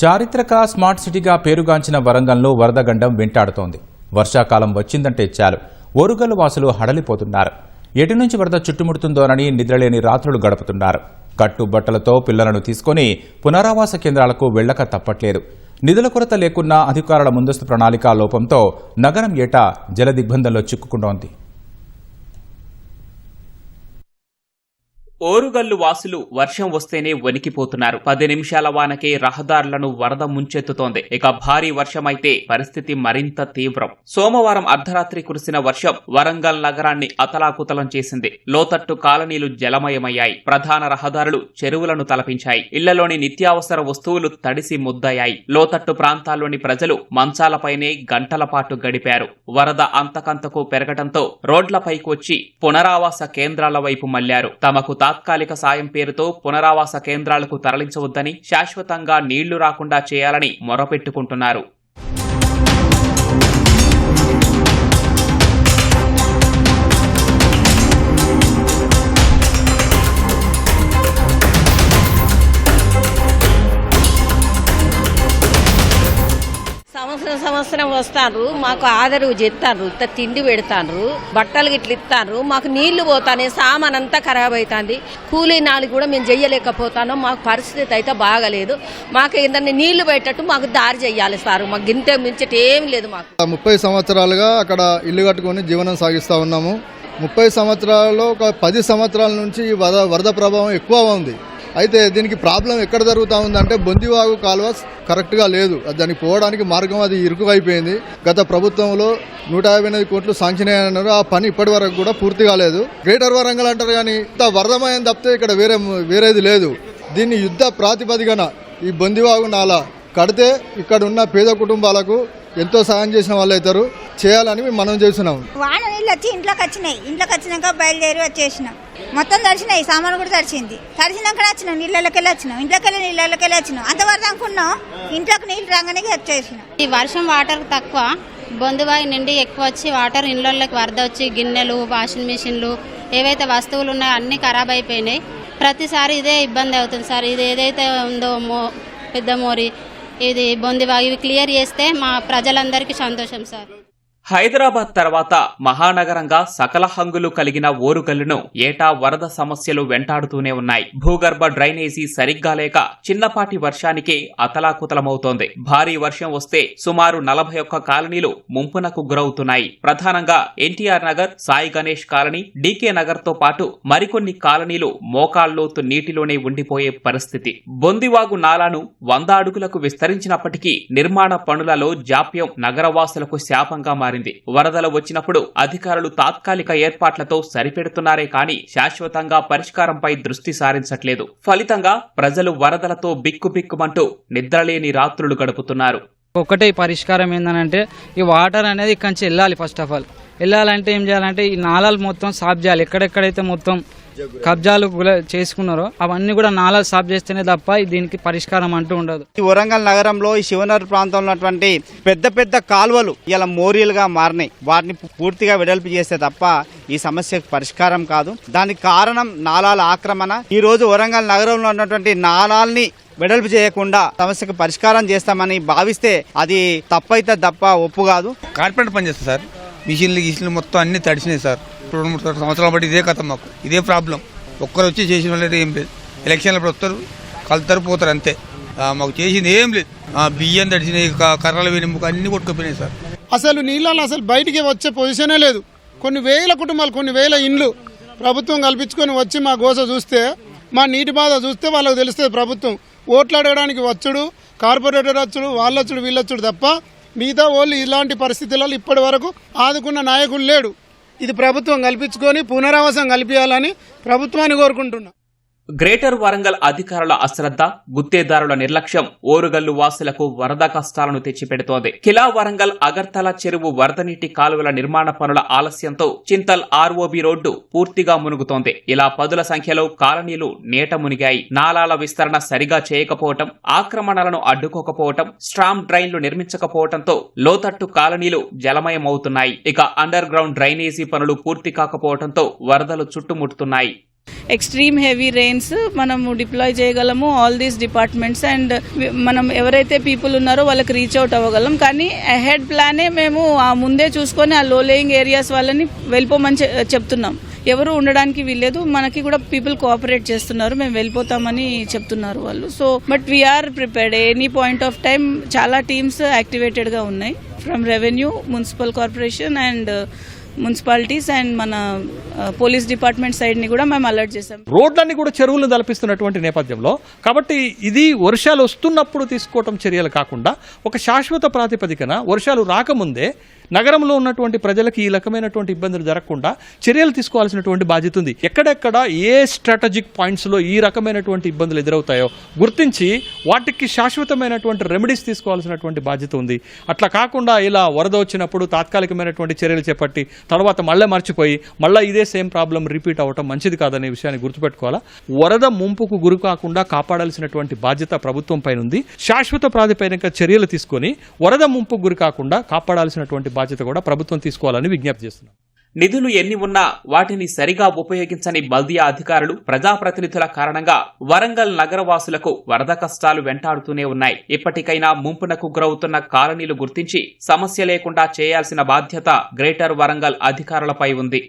చారిత్రక స్మార్ట్ సిటీగా పేరుగాంచిన వరంగల్లో వరదగండం వెంటాడుతోంది. వర్షాకాలం వచ్చిందంటే చాలు. ఓరుగల్లు వాసులు హడలిపోతున్నారు. ఎటు నుంచి వరద చుట్టుముడుతుందోనని నిద్రలేని రాత్రులు గడుపుతున్నారు. కట్టుబట్టలతో పిల్లలను తీసుకొని పునరావాస కేంద్రాలకు వెళ్ళక తప్పట్లేదు. నిధుల కొరత లేకున్నా అధికారుల ముందస్తు ప్రణాళిక లోపంతో నగరం ఏటా జలదిగ్బంధంలో చిక్కుకుంటోంది. ఓరుగల్లు వాసులు వర్షం వస్తేనే వణికిపోతున్నారు. పది నిమిషాల వానకే రహదారులను వరద ముంచెత్తుతోంది. ఇక భారీ వర్షమైతే పరిస్థితి మరింత తీవ్రం. సోమవారం అర్ధరాత్రి కురిసిన వర్షం వరంగల్ నగరాన్ని అతలాకుతలం చేసింది. లోతట్టు కాలనీలు జలమయమయ్యాయి. ప్రధాన రహదారులు చెరువులను తలపించాయి. ఇళ్ళలోని నిత్యావసర వస్తువులు తడిసి ముద్దయ్యాయి. లోతట్టు ప్రాంతాల్లోని ప్రజలు మంచాలపైనే గంటల పాటు గడిపారు. వరద అంతకంతకు పెరగటంతో రోడ్లపైకి వచ్చి పునరావాస కేంద్రాల వైపు మళ్ళారు. తమకు తాత్కాలిక సాయం పేరుతో పునరావాస కేంద్రాలకు తరలించవద్దని శాశ్వతంగా నీళ్ళు రాకుండా చేయాలని మొరపెట్టుకుంటున్నారు. సంవత్సరం వస్తారు మాకు ఆదరవు చేస్తారు ఇంత తిండి పెడతారు బట్టలు గిట్ల ఇస్తారు మాకు నీళ్ళు పోతానే సామాన్ అంతా ఖరాబ్ అవుతుంది కూలీ నాలుగు కూడా మేము చెయ్యలేకపోతాను మాకు పరిస్థితి అయితే బాగలేదు. మాకు ఏంటంటే నీళ్ళు పెట్టట్టు మాకు దారి చెయ్యాలి సార్ మాకు గింతే మించట ఏం లేదు మాకు. ముప్పై సంవత్సరాలుగా అక్కడ ఇల్లు కట్టుకొని జీవనం సాగిస్తూ ఉన్నాము. ముప్పై సంవత్సరాల్లో ఒక పది సంవత్సరాల నుంచి ఈ వరద వరద ప్రభావం ఎక్కువ ఉంది. అయితే దీనికి ప్రాబ్లం ఎక్కడ జరుగుతూ ఉందంటే బొందివాగు కాలువ కరెక్ట్గా లేదు. దానికి పోవడానికి మార్గం అది ఇరుకువైపోయింది. గత ప్రభుత్వంలో నూట యాభై ఎనిమిది కోట్లు శాంక్షన్ అయ్యారు ఆ పని ఇప్పటి వరకు కూడా పూర్తి కాలేదు గ్రేటర్ వరంగల్ అంటారు కానీ ఇంత వరదమయం తప్పితే ఇక్కడ వేరే వేరేది లేదు. దీన్ని యుద్ధ ప్రాతిపదికన ఈ బొందివాగు నాలా కడితే ఇక్కడ ఉన్న పేద కుటుంబాలకు ఎంతో సాయం చేసిన వాళ్ళు అవుతారు. చేయాలని మేము మనం చేస్తున్నాం వాన నీళ్ళు వచ్చి ఇంట్లోకి వచ్చినాయి. ఇంట్లోకి వచ్చినాక బయలుదేరి వచ్చేసినాం. మొత్తం తడిచినాయి. సామాను కూడా తడిచింది. తడిచినాక వచ్చినాం. నీళ్ళకి వెళ్ళి వచ్చినాం. ఇంట్లోకి వెళ్ళి నీళ్ళకి వెళ్ళి వచ్చినాం. అంతవరకు అనుకున్నాం. ఇంట్లోకి నీళ్ళు రాగానే వచ్చేసినాం. ఈ వర్షం వాటర్ తక్కువ. బొందుబాయి నిండి ఎక్కువ వచ్చి వాటర్ ఇండ్లలోకి వరద వచ్చి గిన్నెలు వాషింగ్ మిషన్లు ఏవైతే వస్తువులు ఉన్నాయో అన్నీ ఖరాబ్ అయిపోయినాయి. ప్రతిసారి ఇదే ఇబ్బంది అవుతుంది సార్. ఇది ఏదైతే ఉందో మో పెద్ద మోరి ఇది బొందిబాయి ఇవి క్లియర్ చేస్తే మా ప్రజలందరికీ సంతోషం సార్. హైదరాబాద్ తర్వాత మహానగరంగా సకల హంగులు కలిగిన ఓరుగల్లును ఏటా వరద సమస్యలు వెంటాడుతూనే ఉన్నాయి. భూగర్భ డ్రైనేజీ సరిగ్గా లేక చిన్నపాటి వర్షానికి అతలాకుతలమవుతోంది. భారీ వర్షం వస్తే సుమారు నలభై ఒక్క కాలనీలు ముంపునకు గురవుతున్నాయి. ప్రధానంగా NTR Nagar Sai Ganesh colony DK నగర్తో పాటు మరికొన్ని కాలనీలు మోకాళ్ళోతు నీటిలోనే ఉండిపోయే పరిస్థితి. బొందివాగు నాలాను వంద అడుగులకు విస్తరించినప్పటికీ నిర్మాణ పనులలో జాప్యం నగరవాసులకు శాపంగా మారింది. వరదలు వచ్చినప్పుడు అధికారులు తాత్కాలిక ఏర్పాట్లతో సరిపెడుతున్నారే కానీ శాశ్వతంగా పరిష్కారంపై దృష్టి సారించట్లేదు. ఫలితంగా ప్రజలు వరదలతో బిక్కుబిక్కుమంటూ నిద్రలేని రాత్రులు గడుపుతున్నారు. ఒకటే పరిష్కారం ఏంటంటే ఈ వాటర్ అనేది ఇక్కడి నుంచి వెళ్ళాలి ఫస్ట్ ఆఫ్ ఆల్ వెళ్ళాలంటే ఏం చేయాలంటే ఈ నాలాలు మొత్తం సాఫ్ చేయాలి. ఎక్కడెక్కడైతే మొత్తం కబ్జాలు చేసుకున్నారో అవన్నీ కూడా నాలాలు సాఫ్ చేస్తేనే తప్ప దీనికి పరిష్కారం అంటూ ఉండదు. ఈ వరంగల్ నగరంలో ఈ శివనగర్ ప్రాంతంలో ఉన్నటువంటి పెద్ద పెద్ద కాలువలు ఇలా మోరియలుగా మారినాయి. వాటిని పూర్తిగా వెడల్పు చేస్తే తప్ప ఈ సమస్యకు పరిష్కారం కాదు. దానికి కారణం నాలాల ఆక్రమణ. ఈ రోజు వరంగల్ నగరంలో ఉన్నటువంటి నాలాల్ని వెడల్పు చేయకుండా సమస్యకు పరిష్కారం చేస్తామని భావిస్తే అది తప్పైతే తప్ప ఒప్పు కాదు. కార్పెంటర్ పని చేస్తా సార్. మిషన్లు గిషన్లు మొత్తం అన్ని తడిసినాయి సార్. రెండు మూడు సంవత్సరాలు బట్టి ఇదే కథ మాకు. ఇదే ప్రాబ్లం. ఒక్కరు వచ్చి చేసిన వాళ్ళు ఏం లేదు. ఎలక్షన్లు వస్తారు కలుతారు పోతారు అంతే. మాకు చేసింది ఏం లేదు. బియ్యం తడిచినాయి కర్రలు వెనుముక అన్ని కొట్టుకుపోయినాయి సార్. అసలు నీళ్ళలో అసలు బయటికి వచ్చే పొజిషనే లేదు. కొన్ని వేల కుటుంబాలు కొన్ని వేల ఇండ్లు ప్రభుత్వం కల్పించుకొని వచ్చి మా గోస చూస్తే మా నీటి బాధ చూస్తే వాళ్ళకి తెలుస్తుంది ప్రభుత్వం. ఓట్లు అడగడానికి వచ్చుడు కార్పొరేటర్ వచ్చుడు వాళ్ళొచ్చుడు వీళ్ళొచ్చుడు తప్ప మిగతా వాళ్ళు ఇలాంటి పరిస్థితులలో ఇప్పటి వరకు ఆదుకున్న నాయకుడు లేడు. ఇది ప్రభుత్వం కల్పించుకొని పునరావాసం కల్పించాలని ప్రభుత్వాన్ని కోరుకుంటున్నాం. గ్రేటర్ వరంగల్ అధికారుల అశ్రద్ధ గుత్తేదారుల నిర్లక్ష్యం ఓరుగల్లు వాసులకు వరద కష్టాలను తెచ్చిపెడుతోంది. కిలా వరంగల్ అగర్తల చెరువు వరద నీటి కాలువల నిర్మాణ పనుల ఆలస్యంతో చింతల్ ఆర్ఓబి రోడ్డు పూర్తిగా మునుగుతోంది. ఇలా పదుల సంఖ్యలో కాలనీలు నేట మునిగాయి. నాలాల విస్తరణ సరిగా చేయకపోవటం ఆక్రమణలను అడ్డుకోకపోవటం స్ట్రామ్ డ్రైన్లు నిర్మించకపోవటంతో లోతట్టు కాలనీలు జలమయమవుతున్నాయి. ఇక అండర్ గ్రౌండ్ డ్రైనేజీ పనులు పూర్తి కాకపోవటంతో వరదలు చుట్టుముట్టుతున్నాయి ఎక్స్ట్రీమ్ హెవీ రెయిన్స్ మనము డిప్లాయ్ చేయగలము ఆల్ దీస్ డిపార్ట్మెంట్స్ అండ్ మనం ఎవరైతే పీపుల్ ఉన్నారో వాళ్ళకి రీచ్ అవుట్ అవ్వగలం. కానీ అహెడ్ ప్లానే మేము ఆ ముందే చూసుకొని ఆ లో లేయింగ్ ఏరియాస్ వాళ్ళని వెళ్ళిపోమని చెప్తున్నాం. ఎవరు ఉండడానికి వీల్లేదు. మనకి కూడా పీపుల్ కోఆపరేట్ చేస్తున్నారు. మేము వెళ్ళిపోతామని చెప్తున్నారు వాళ్ళు. So but we are prepared any point of time చాలా టీమ్స్ యాక్టివేటెడ్గా ఉన్నాయి. From revenue municipal corporation and municipalities and మన పోలీస్ డిపార్ట్మెంట్ సైడ్ని కూడా మేము అలర్ట్ చేసాం రోడ్లన్నీ కూడా చెరువులను తలపిస్తున్నటువంటి నేపథ్యంలో కాబట్టి ఇది వర్షాలు వస్తున్నప్పుడు తీసుకోవటం చర్యలు కాకుండా ఒక శాశ్వత ప్రాతిపదికన వర్షాలు రాకముందే నగరంలో ఉన్నటువంటి ప్రజలకు ఈ రకమైనటువంటి ఇబ్బందులు జరగకుండా చర్యలు తీసుకోవాల్సినటువంటి బాధ్యత ఉంది. ఎక్కడెక్కడ ఏ స్ట్రాటజిక్ పాయింట్స్లో ఈ రకమైనటువంటి ఇబ్బందులు ఎదురవుతాయో గుర్తించి వాటికి శాశ్వతమైనటువంటి రెమెడీస్ తీసుకోవాల్సినటువంటి బాధ్యత ఉంది. అట్లా కాకుండా ఇలా వరద వచ్చినప్పుడు తాత్కాలికమైనటువంటి చర్యలు చేపట్టి తర్వాత మళ్ళీ మర్చిపోయి మళ్ళీ ఇదే సేమ్ ప్రాబ్లం రిపీట్ అవ్వటం మంచిది కాదనే విషయాన్ని గుర్తుపెట్టుకోవాలా? వరద ముంపుకు గురి కాకుండా కాపాడాల్సినటువంటి బాధ్యత ప్రభుత్వం పైన ఉంది. శాశ్వత ప్రాతిపదిక చర్యలు తీసుకొని వరద ముంపుకు గురి కాకుండా కాపాడాల్సినటువంటి బాధ్యత కూడా ప్రభుత్వం తీసుకోవాలని విజ్ఞప్తి చేస్తున్నాం. నిధులు ఎన్ని ఉన్నా వాటిని సరిగా ఉపయోగించని బల్దియా అధికారులు ప్రజాప్రతినిధుల కారణంగా వరంగల్ నగరవాసులకు వరద కష్టాలు వెంటాడుతూనే ఉన్నాయి. ఇప్పటికైనా ముంపునకు గురవుతున్న కాలనీలు గుర్తించి సమస్య లేకుండా చేయాల్సిన బాధ్యత గ్రేటర్ వరంగల్ అధికారులపై ఉంది.